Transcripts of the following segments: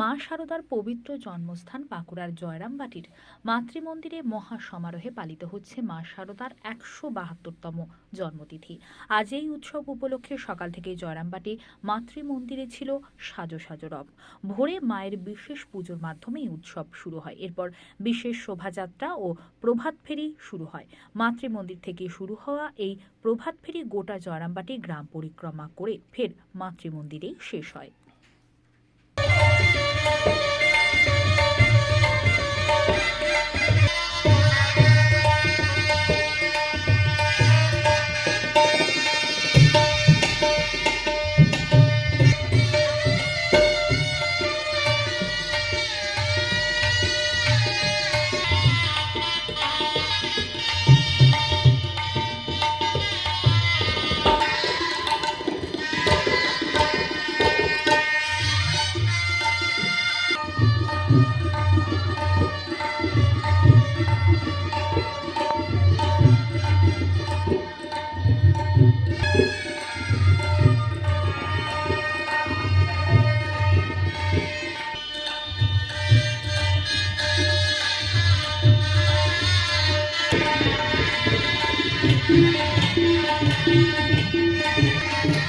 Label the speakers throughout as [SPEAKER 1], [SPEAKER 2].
[SPEAKER 1] মা শারদার পবিত্র জন্মস্থান বাঁকুড়ার জয়রামবাটির মাতৃমন্দিরে মহা সমারোহে পালিত হচ্ছে মা শারদার একশো বাহাত্তরতম জন্মতিথি। আজ এই উৎসব উপলক্ষে সকাল থেকে জয়রামবাটি মাতৃমন্দিরে ছিল সাজো সাজো রব। ভোরে মায়ের বিশেষ পুজোর মাধ্যমে উৎসব শুরু হয়। এরপর বিশেষ শোভাযাত্রা ও প্রভাত ফেরি শুরু হয়। মাতৃমন্দির থেকে শুরু হওয়া এই প্রভাত ফেরি গোটা জয়রামবাটি গ্রাম পরিক্রমা করে ফের মাতৃমন্দিরেই শেষ হয়। Thank you.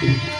[SPEAKER 2] খুবই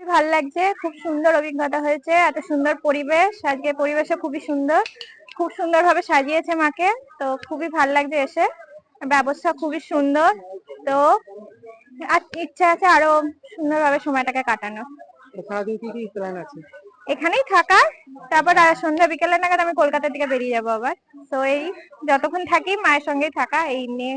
[SPEAKER 2] ভালো লাগছে, খুব সুন্দর অভিজ্ঞতা হয়েছে, এত সুন্দর পরিবেশ, আজকে পরিবেশও খুবই সুন্দর, খুব সুন্দর ভাবে সাজিয়েছে মাকে, তো খুবই ভালো লাগছে এসে, ব্যবস্থা খুবই সুন্দর, তো আর ইচ্ছা আছে আরও সুন্দরভাবে সময়টাকে কাটানো
[SPEAKER 3] সারাদিন কি কি প্ল্যান আছে?
[SPEAKER 2] এখানেই থাকা। তারপর আর সন্ধ্যা বিকেলে নাগাদ আমি কলকাতার দিকে বেরিয়ে যাব আবার। তো এই যতক্ষণ থাকি মায়ের সঙ্গেই থাকা এই নিয়ে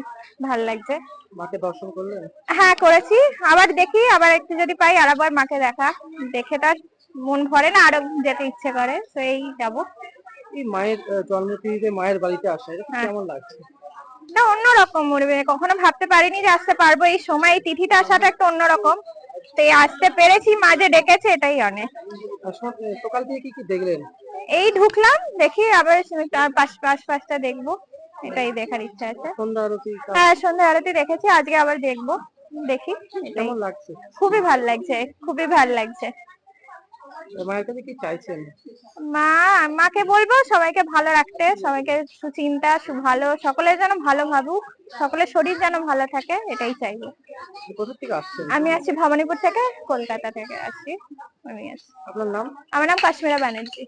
[SPEAKER 2] ভালো লাগছে।
[SPEAKER 3] মাকে দর্শন করলেন?
[SPEAKER 2] হ্যাঁ করেছি। আবার দেখি আবার একটু যদি পাই আর আবার মাকে দেখা। দেখে তো আর মন ভরে না আরও যেতে ইচ্ছে করে। তো এই যাব।
[SPEAKER 3] এই মায়ের জন্মতিথিতে মায়ের বাড়িতে আসা এটা
[SPEAKER 2] হ্যাঁ।
[SPEAKER 3] কেমন লাগছে?
[SPEAKER 2] না অন্যরকম মরবে কখনো ভাবতে পারিনি যে আসতে পারব। এই সময় এই তিথিটা আসাটা একটা অন্যরকম। তো এই আসতে পেরেছি মাঝে ডেকেছে এটাই অনেক।
[SPEAKER 3] সকাল থেকে কি কি দেখলেন?
[SPEAKER 2] এই ঢুকলাম দেখি আবার পাশ পাশ পাশটা দেখব এটাই দেখার ইচ্ছা আছে।
[SPEAKER 3] সন্ধ্যা আরতি
[SPEAKER 2] হ্যাঁ সন্ধ্যা আরতি দেখেছি আজকে আবার দেখব দেখি
[SPEAKER 3] কেমন লাগছে?
[SPEAKER 2] খুবই ভালো লাগছে খুবই ভালো লাগছে।
[SPEAKER 3] মায়ের কাছে কি চাইছেন?
[SPEAKER 2] মা মাকে বলব সবাইকে ভালো রাখতে সবাইকে সুচিন্তা সু- ভালো সকলের যেন ভালো ভাবুক সকলের শরীর যেন ভালো থাকে এটাই চাইব।
[SPEAKER 3] কোথা থেকে আসছেন?
[SPEAKER 2] আমি আছি ভবানীপুর থেকে কলকাতা থেকে আসছি আমি আসছি
[SPEAKER 3] আপনার নাম?
[SPEAKER 2] আমার নাম কাশ্মীরা ব্যানার্জি।